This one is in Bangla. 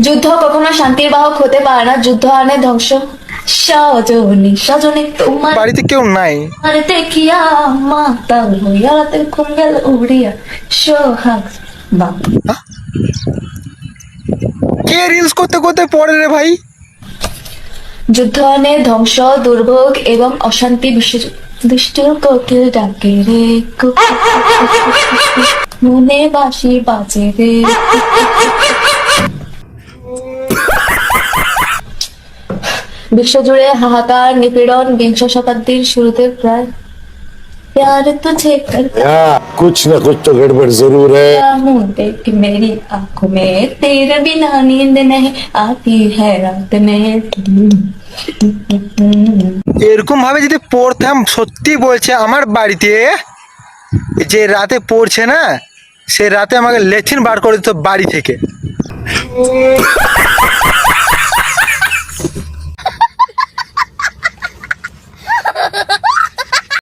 যুদ্ধ কখনো শান্তির বাহক হতে পারে না। যুদ্ধ আনে ধ্বংস। সজনী সজনী তোমার বাড়িতে কেউ নাই। আরে দেখিয়া মাতাল হইয়া রাতের ঘুম গেল উড়িয়া সোহাগ বাবা কে রিলস করতে করতে পড়ে রে ভাই? যুদ্ধ আনে ধ্বংস দুর্ভোগ এবং অশান্তি বিশ্ব কোকিল ডাকে রে। কু- মনে বাসি বাজে রে। বিশ্বজুড়ে হাহাকার নিপীড়ন বিংশ শতাব্দীর শুরুতে প্রায় प्यार तुझे कर यहाँ कुछ न कुछ तो गड़बड़ जरूर है हूँ देख मेरी आंखों में तेरे बिना नींद नहीं आती है रात में এরকম ভাবে যদি পড়তাম সত্যি বলছে আমার বাড়িতে যে রাতে পড়ছে না সে রাতে আমাকে লেথিন বার করে দিত বাড়ি থেকে